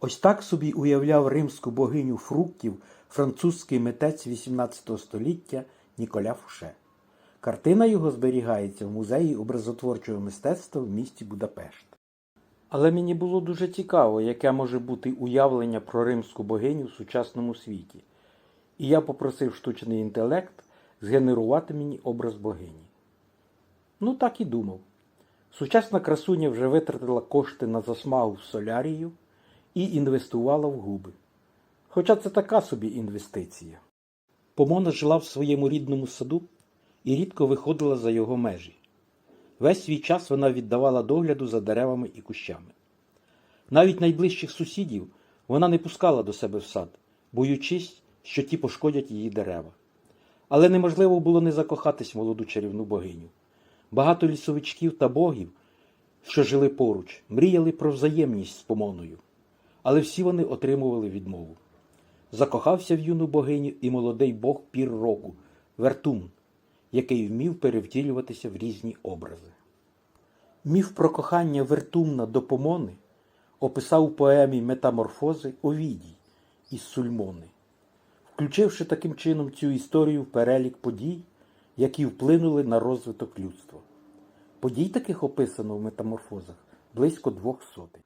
Ось так собі уявляв римську богиню фруктів французький митець XVIII століття Ніколя Фуше. Картина його зберігається в музеї образотворчого мистецтва в місті Будапешт. Але мені було дуже цікаво, яке може бути уявлення про римську богиню в сучасному світі. І я попросив штучний інтелект згенерувати мені образ богині. Ну так і думав. Сучасна красуня вже витратила кошти на засмагу в солярію і інвестувала в губи. Хоча це така собі інвестиція. Помона жила в своєму рідному саду і рідко виходила за його межі. Весь свій час вона віддавала догляду за деревами і кущами. Навіть найближчих сусідів вона не пускала до себе в сад, боючись, що ті пошкодять її дерева. Але неможливо було не закохатись молоду чарівну богиню. Багато лісовичків та богів, що жили поруч, мріяли про взаємність з помоною, але всі вони отримували відмову. Закохався в юну богиню і молодий бог пір року Вертун, який вмів перевтілюватися в різні образи. Міф про кохання Вертумна до Помони описав у поемі Метаморфози Овідій із Сульмони, включивши таким чином цю історію в перелік подій, які вплинули на розвиток людства. Подій таких описано в метаморфозах близько двох сотень.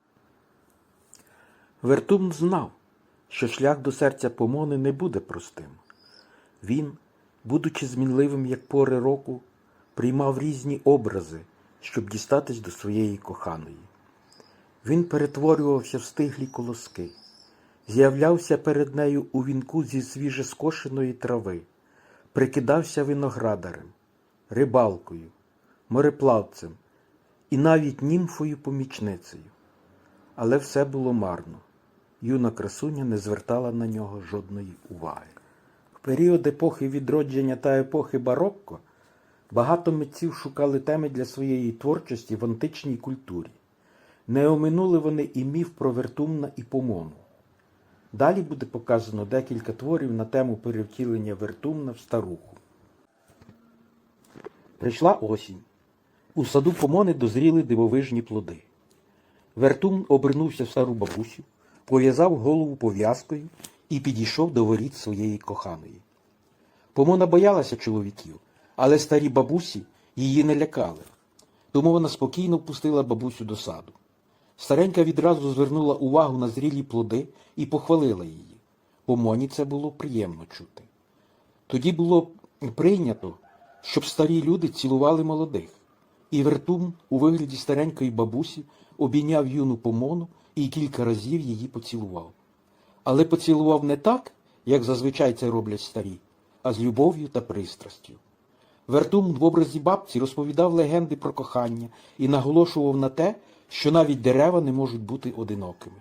Вертум знав, що шлях до серця Помони не буде простим. Він, будучи змінливим як пори року, приймав різні образи, щоб дістатись до своєї коханої. Він перетворювався в стиглі колоски, з'являвся перед нею у вінку зі свіжескошеної трави, прикидався виноградарем, рибалкою, мореплавцем і навіть німфою-помічницею. Але все було марно. Юна красуня не звертала на нього жодної уваги. В період епохи відродження та епохи барокко багато митців шукали теми для своєї творчості в античній культурі. Не оминули вони і міф про Вертумна і Помону. Далі буде показано декілька творів на тему перевтілення Вертумна в старуху. Прийшла осінь. У саду Помони дозріли дивовижні плоди. Вертун обернувся в стару бабусю, пов'язав голову пов'язкою і підійшов до воріт своєї коханої. Помона боялася чоловіків, але старі бабусі її не лякали. Тому вона спокійно впустила бабусю до саду. Старенька відразу звернула увагу на зрілі плоди і похвалила її. Помоні це було приємно чути. Тоді було прийнято, щоб старі люди цілували молодих. І Вертун у вигляді старенької бабусі обійняв юну помону і кілька разів її поцілував. Але поцілував не так, як зазвичай це роблять старі, а з любов'ю та пристрастю. Вертун в образі бабці розповідав легенди про кохання і наголошував на те, що навіть дерева не можуть бути одинокими.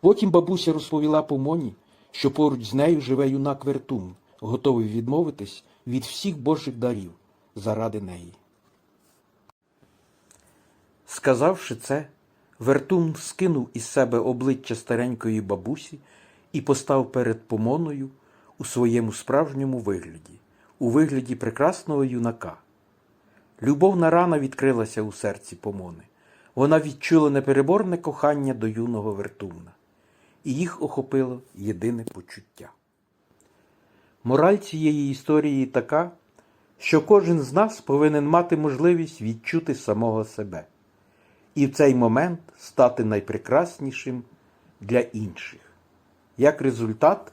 Потім бабуся розповіла помоні, що поруч з нею живе юнак Вертун, готовий відмовитись від всіх божих дарів заради неї. Сказавши це, Вертун скинув із себе обличчя старенької бабусі і постав перед помоною у своєму справжньому вигляді, у вигляді прекрасного юнака. Любовна рана відкрилася у серці помони. Вона відчула непереборне кохання до юного Вертумна, і їх охопило єдине почуття. Мораль цієї історії така, що кожен з нас повинен мати можливість відчути самого себе і в цей момент стати найпрекраснішим для інших. Як результат,